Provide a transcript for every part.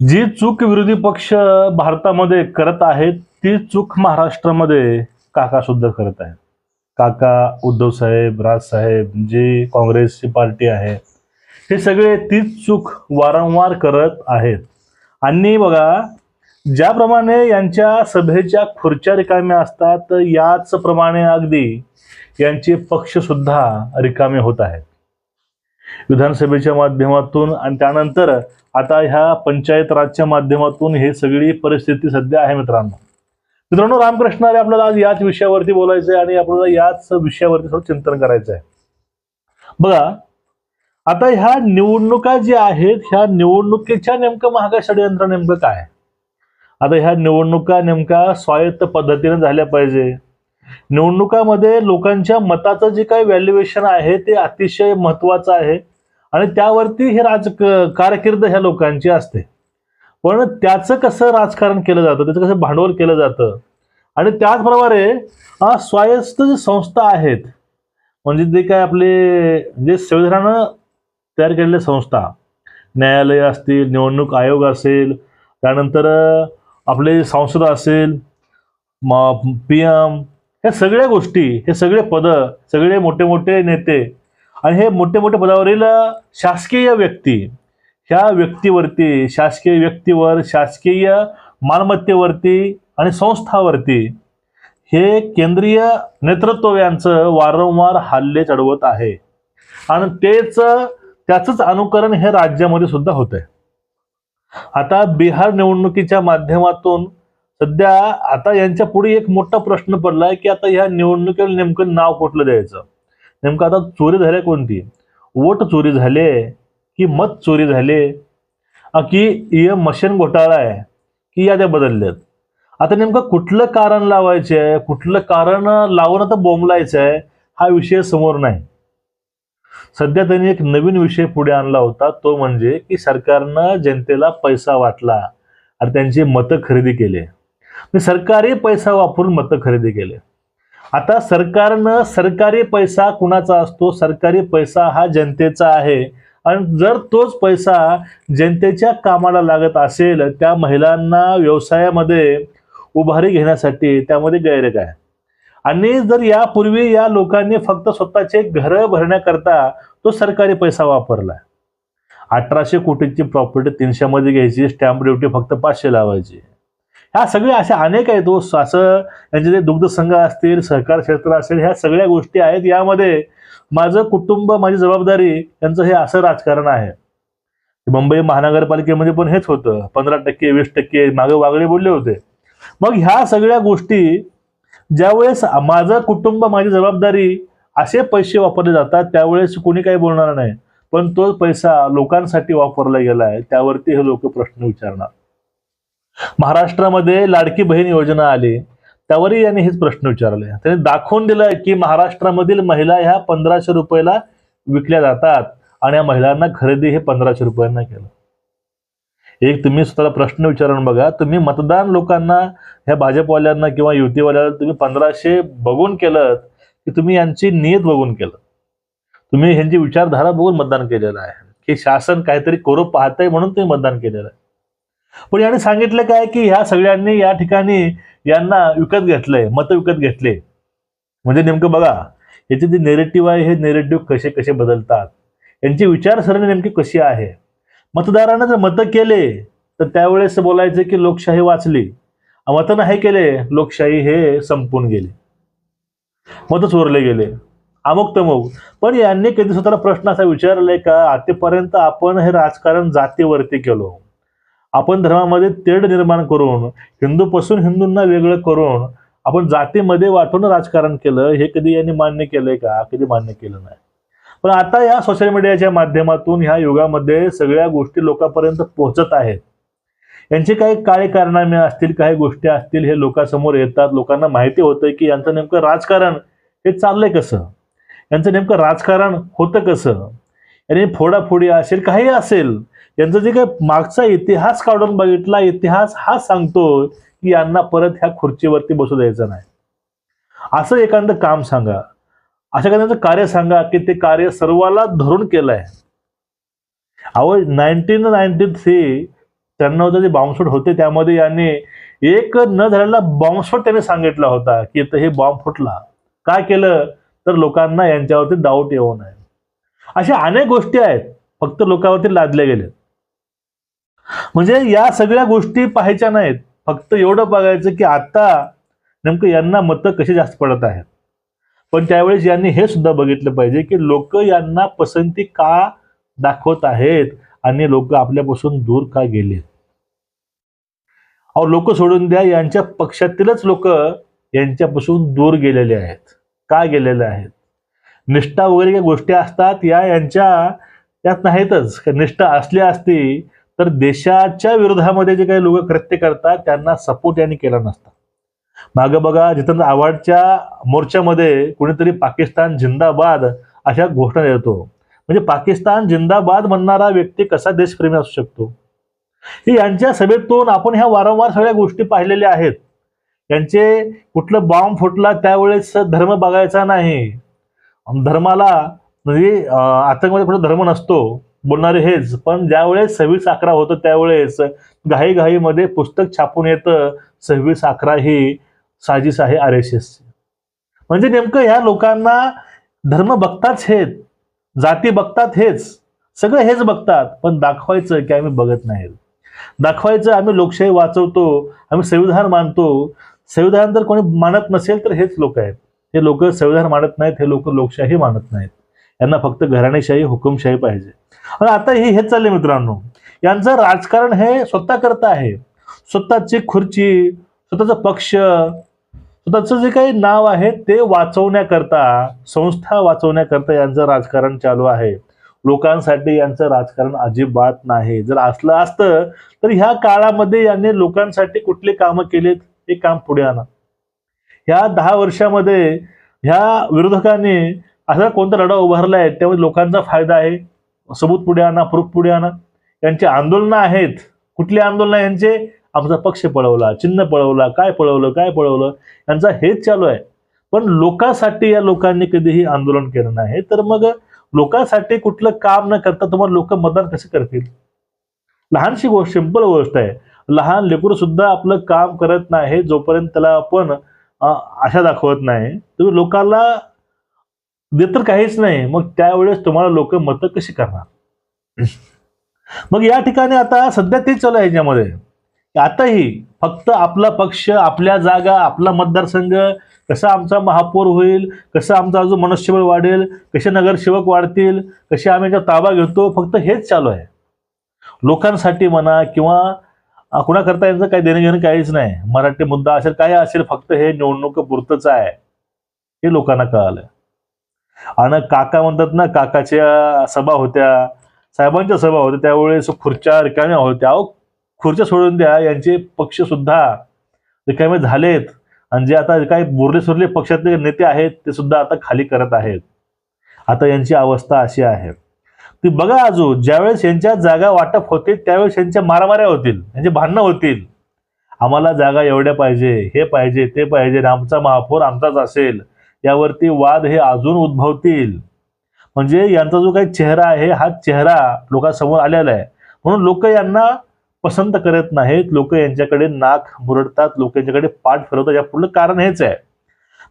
जी चूक विरोधी पक्ष भारतामध्ये करत आहेत ती चूक महाराष्ट्रामध्ये काका सुद्धा करत आहेत. काका उद्धव साहेब राजसाहेब जी काँग्रेसची पार्टी आहे हे सगळे तीच चूक वारंवार करत आहेत. आणि बघा ज्याप्रमाणे यांच्या सभेच्या खुर्च्या रिकाम्या असतात याचप्रमाणे अगदी यांचे पक्षसुद्धा रिकामे होत आहेत. विधानसभेच्या माध्यमातून आणि त्यानंतर आता ह्या पंचायत राजच्या माध्यमातून हे सगळी परिस्थिती सध्या आहे मित्रांनो. मित्रांनो रामकृष्ण आपल्याला आज याच विषयावरती बोलायचं आहे आणि आपल्याला याच विषयावरती थोडं चिंतन करायचं आहे बघा आता ह्या निवडणुका ज्या आहेत ह्या निवडणुकीच्या नेमकं महागाई षडयंत्र नेमकं काय? आता ह्या निवडणुका नेमका स्वायत्त पद्धतीने झाल्या पाहिजे. निवडणुकामध्ये लोकांच्या मताचं जे काही व्हॅल्युएशन आहे ते अतिशय महत्वाचं आहे. आणि त्यावरती हे राज कारकीर्द ह्या लोकांची असते. पण त्याचं कसं राजकारण केलं जातं त्याचं कसं भांडवल केलं जातं? आणि त्याचप्रमाणे स्वायस्त स्वायत्त जे संस्था आहेत म्हणजे जे काय आपले जे संविधानानं तयार केलेल्या संस्था न्यायालय असतील निवडणूक आयोग असेल त्यानंतर आपले संसद असेल पी एम ह्या सगळ्या गोष्टी हे सगळे पदं सगळे मोठे मोठे नेते आणि हे मोठे मोठे पदावरील शासकीय व्यक्ती ह्या व्यक्तीवरती शासकीय व्यक्तीवर शासकीय मालमत्तेवरती आणि संस्थावरती हे केंद्रीय नेतृत्व यांचं वारंवार हल्ले चढवत आहे. आणि तेच त्याचंच अनुकरण हे राज्यामध्ये सुद्धा होत आहे आता बिहार निवडणुकीच्या माध्यमातून सध्या आता यांच्या पुढे एक मोठा प्रश्न पडलाय की आता ह्या निवडणुकीला नेमकं नाव कुठलं द्यायचं? नेमकं आता चोरी झाल्या कोणती? वोट चोरी झाले की मत चोरी झाले? की ईएम मशीन घोटाळा आहे? की याद्या बदलल्यात? आता नेमकं कुठलं कारण लावायचं आहे कुठलं कारण लावणं आता बोंबलायचं आहे हा विषय समोर नाही. सध्या त्यांनी एक नवीन विषय पुढे आणला होता तो म्हणजे की सरकारनं जनतेला पैसा वाटला आणि त्यांची मतं खरेदी केले. म्हणजे सरकारी पैसा वापरून मतं खरेदी केले. आता सरकारनं सरकारी पैसा कुणाचा असतो? सरकारी पैसा हा जनतेचा आहे. आणि जर तोच पैसा जनतेच्या कामाला लागत असेल त्या महिलांना व्यवसायामध्ये उभारी घेण्यासाठी त्यामध्ये गैर काय आणि जर यापूर्वी या लोकांनी फक्त स्वतःचे घरं भरण्याकरता तो सरकारी पैसा वापरला. अठराशे कोटीची प्रॉपर्टी तीनशेमध्ये घ्यायची स्टॅम्प ड्युटी फक्त पाचशे लावायची. ह्या सगळ्या अशा अनेक आहेत तो असं यांचे जे दुग्ध संघ असतील सहकार क्षेत्र असेल ह्या सगळ्या गोष्टी आहेत. यामध्ये माझं कुटुंब माझी जबाबदारी यांचं हे असं राजकारण आहे. मुंबई महानगरपालिकेमध्ये पण हेच होतं. पंधरा टक्के वीस टक्के मागे वागळे बोलले होते. मग ह्या सगळ्या गोष्टी ज्यावेळेस माझं कुटुंब माझी जबाबदारी असे पैसे वापरले जातात त्यावेळेस कोणी काही बोलणार नाही. पण तो पैसा लोकांसाठी वापरला गेला आहे. त्यावरती हे लोक प्रश्न विचारणार. महाराष्ट्रामध्ये लाडकी बहीण योजना आली त्यावरही यांनी हेच प्रश्न विचारले. त्यांनी दाखवून दिलं की महाराष्ट्रामधील महिला ह्या पंधराशे रुपयाला विकल्या जातात आणि या महिलांना खरेदी हे पंधराशे रुपयांना केलं. एक तुम्ही स्वतःला प्रश्न विचारून बघा तुम्ही मतदान लोकांना ह्या भाजपवाल्यांना किंवा युतीवाल्यांना तुम्ही पंधराशे बघून केलं की तुम्ही यांची नियत बघून केलं. तुम्ही ह्यांची विचारधारा बघून मतदान केलेलं आहे. की शासन काहीतरी करू पाहतंय म्हणून तुम्ही मतदान केलेलं आहे. पण याने सांगितलं काय की ह्या सगळ्यांनी या ठिकाणी यांना विकत घेतलंय मतं विकत घेतले. म्हणजे नेमकं बघा याचे जे नेरेटिव्ह आहे हे नेरेटिव्ह कसे कसे बदलतात? यांची विचारसरणी नेमकी कशी आहे? मतदारांना जर मतं केले तर त्यावेळेस बोलायचं की लोकशाही वाचली. मतं नाही केले लोकशाही हे संपून गेली. मतं चोरले गेले. अमुक तमुक. पण यांनी कधी स्वतःला प्रश्न असा विचारलाय का आतापर्यंत आपण हे राजकारण जातीवरती केलो? आपण धर्मामध्ये तेढ निर्माण करून हिंदूपासून हिंदूंना वेगळं करून आपण जातीमध्ये वाटून राजकारण केलं हे कधी यांनी मान्य केलंय का? कधी मान्य केलं नाही. पण आता या सोशल मीडियाच्या माध्यमातून ह्या युगामध्ये सगळ्या गोष्टी लोकांपर्यंत पोहोचत आहेत. यांचे काही काळे कारनामे असतील काही गोष्टी असतील हे लोकांसमोर येतात. लोकांना माहिती होतं की यांचं नेमकं राजकारण हे चाललंय कसं? यांचं नेमकं राजकारण होतं कसं? यांनी फोडाफोडी असेल काही असेल यांचा जे काही मागचा इतिहास काढून बघितला इतिहास हा सांगतो की यांना परत ह्या खुर्चीवरती बसू द्यायचं नाही. असं एखादं काम सांगा. अशा एखाद्याचं कार्य सांगा की ते कार्य सर्वाला धरून केलंय. अहो नाईन्टीन नाईन्टी थ्री त्यांना जे बॉम्बस्फोट होते त्यामध्ये यांनी एक न झालेला बॉम्बस्फोट त्याने सांगितला होता की इथं हे बॉम्ब फुटला. काय केलं? तर लोकांना यांच्यावरती डाऊट येऊ नये. अशा अनेक गोष्टी आहेत. फक्त लोकांवरती लादल्या गेल्या. म्हणजे या सगळ्या गोष्टी पाहायच्या नाहीत. फक्त एवढं बघायचं की आता नेमकं यांना मतं कशी जास्त पडत आहेत. पण त्यावेळेस यांनी हे सुद्धा बघितलं पाहिजे की लोक यांना पसंती का दाखवत आहेत आणि लोक आपल्यापासून दूर का गेले अहो लोक सोडून द्या यांच्या पक्षातीलच लोक यांच्यापासून दूर गेलेले आहेत. का गेलेले आहेत? निष्ठा वगैरे काही गोष्टी असतात या यांच्या त्यात नाहीतच. निष्ठा असली असती तर देशाच्या विरोधामध्ये जे काही लोक कृत्य करतात त्यांना सपोर्ट यांनी केला नसता. मागं बघा जितेंद्र आव्हाडच्या मोर्चामध्ये कुणीतरी पाकिस्तान जिंदाबाद अशा घोषणा देतो. म्हणजे पाकिस्तान जिंदाबाद म्हणणारा व्यक्ती कसा देशप्रेमी असू शकतो? हे यांच्या सभेतून आपण ह्या वारंवार सगळ्या गोष्टी पाहिलेल्या आहेत. यांचे कुठलं बॉम्ब फुटला त्यावेळेस धर्म बघायचा नाही. धर्माला म्हणजे अं, आतंकवादी धर्म नसतो बोलणारे हेच. पण ज्यावेळेस सव्वीस अकरा होतं त्यावेळेस घाई घाईमध्ये पुस्तक छापून येतं सव्वीस अकरा ही साजिश आहे आर एस एस म्हणजे नेमकं ह्या लोकांना धर्म बघताच हेच जाती बघतात हेच सगळं हेच बघतात पण दाखवायचं की आम्ही बघत नाही. दाखवायचं आम्ही लोकशाही वाचवतो आम्ही संविधान मानतो. संविधान जर कोणी मानत नसेल तर हेच लोक आहेत. हे लोक संविधान मानत नाहीत हे लोक लोकशाही मानत नाहीत. यांना फक्त घराणेशाही हुकुमशाही पाहिजे. आणि आता हे हेच चालले मित्रांनो. यांचं राजकारण हे स्वतः करत आहे. स्वतःची खुर्ची स्वतःचा पक्ष स्वतःचं जे काही नाव आहे ते वाचवण्याकरता संस्था वाचवण्याकरता यांचं राजकारण चालू आहे. लोकांसाठी यांचं राजकारण अजिबात नाही. जर असलं असतं तर ह्या काळामध्ये यांनी लोकांसाठी कुठले कामं केलेत? हे काम पुढे आणा. ह्या दहा वर्षामध्ये ह्या विरोधकांनी असा कोणता लढा आहे त्यामध्ये लोकांचा फायदा आहे? सबूत पुढे आणा प्रूफ पुढे आणा. यांची आंदोलनं आहेत. कुठली आंदोलनं यांचे आमचा पक्ष पळवला चिन्ह पळवला काय पळवलं काय पळवलं यांचा हेच चालू आहे. पण लोकांसाठी या लोकांनी कधीही आंदोलन केलं नाही. तर मग लोकांसाठी कुठलं काम न करता तुम्हाला लोक मतदान कसे करतील? लहानशी गोष्ट सिंपल गोष्ट आहे. लहान लेकरू सुद्धा आपलं काम करत नाही जोपर्यंत त्याला आपण आशा दाखवत नाही. तुम्ही लोकांना देत तर काहीच नाही. मग त्यावेळेस तुम्हाला लोक मतं कशी करणार? मग या ठिकाणी आता सध्या तेच चालू आहे याच्यामध्ये. आताही फक्त आपला पक्ष आपल्या जागा आपला मतदारसंघ कसा आमचा महापौर होईल कसं आमचा अजून मनुष्यबळ वाढेल कसे नगरसेवक वाढतील कसे आम्ही ताबा घेतो फक्त हेच चालू आहे. लोकांसाठी म्हणा किंवा कुणाकरता यांचं काही देणं घेणं काहीच नाही. मराठी मुद्दा असेल काय असेल फक्त हे निवडणूक पुरतच आहे. हे लोकांना कळालं आणि काका म्हणतात ना काकाच्या सभा होत्या साहेबांच्या सभा होत्या त्यावेळेस खुर्च्या रिकाम्या होत्या. अहो खुर्च्या सोडून द्या यांचे पक्ष सुद्धा रिकामे झालेत. आणि जे आता काही बोरले सुरले पक्षातले नेते आहेत ते सुद्धा आता खाली करत आहेत. आता यांची अवस्था अशी आहे. ती बघा अजून ज्यावेळेस यांच्या जागा वाटप होतील त्यावेळेस यांच्या मारामाऱ्या होतील यांचे भांडणं होतील. आम्हाला जागा एवढ्या पाहिजे हे पाहिजे ते पाहिजे आमचा महापौर आमचाच असेल. यावरती वाद हे अजून उद्भवतील. म्हणजे यांचा जो काही चेहरा आहे हा चेहरा लोकांसमोर आलेला आहे. म्हणून लोक यांना पसंत करत नाहीत. लोक यांच्याकडे नाक मुरडतात लोक यांच्याकडे पाठ फिरवतात. या पुढलं कारण हेच आहे.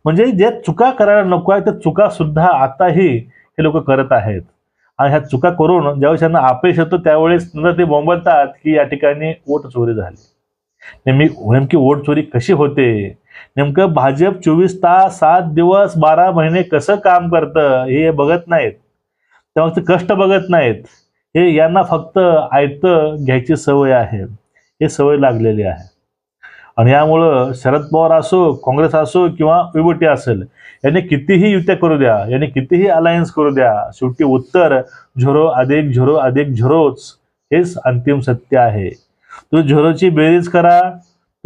म्हणजे ज्या चुका करायला नको आहे त्या चुका सुद्धा आताही हे लोक करत आहेत. आणि ह्या चुका करून ज्यावेळेस यांना अपयश येतं त्यावेळेस नंतर ते बोंबलतात की या ठिकाणी वोट चोरी झाली. नेहमी नेमकी वोट चोरी कशी होते? नेमकं भाजप चोवीस तास सात दिवस बारा महिने कसं काम करतं हे बघत नाहीत. तेव्हा ते कष्ट बघत नाहीत. हे यांना फक्त ऐकतं घ्यायची सवय आहे. हे सवय लागलेली आहे. आणि यामुळं शरद पवार असो काँग्रेस असो किंवा विबुटी असेल यांनी कितीही युत्या करू द्या यांनी कितीही अलायन्स करू द्या शेवटी उत्तर झुरो अधिक झुरो अधिक झोरोच हेच अंतिम सत्य आहे. तुम्ही झोरोची बेरीज करा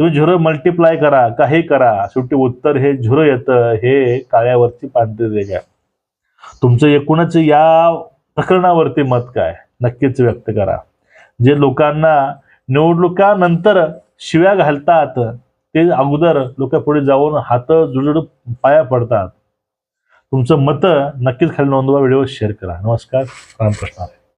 तुम्ही झुरो मल्टिप्लाय करा काही करा शेवटी उत्तर हे झुरो येतं हे काळ्यावरची पांढरी रेगा तुमचं एकूणच या प्रकरणावरती मत काय? नक्कीच व्यक्त करा. जे लोकांना निवडणुकानंतर शिव्या घालतात ते अगोदर लोक पुढे जाऊन हात जुळजुळ पाया पडतात. तुमचं मत नक्कीच खाली नोंदवा व्हिडिओ शेअर करा. नमस्कार रामकृष्ण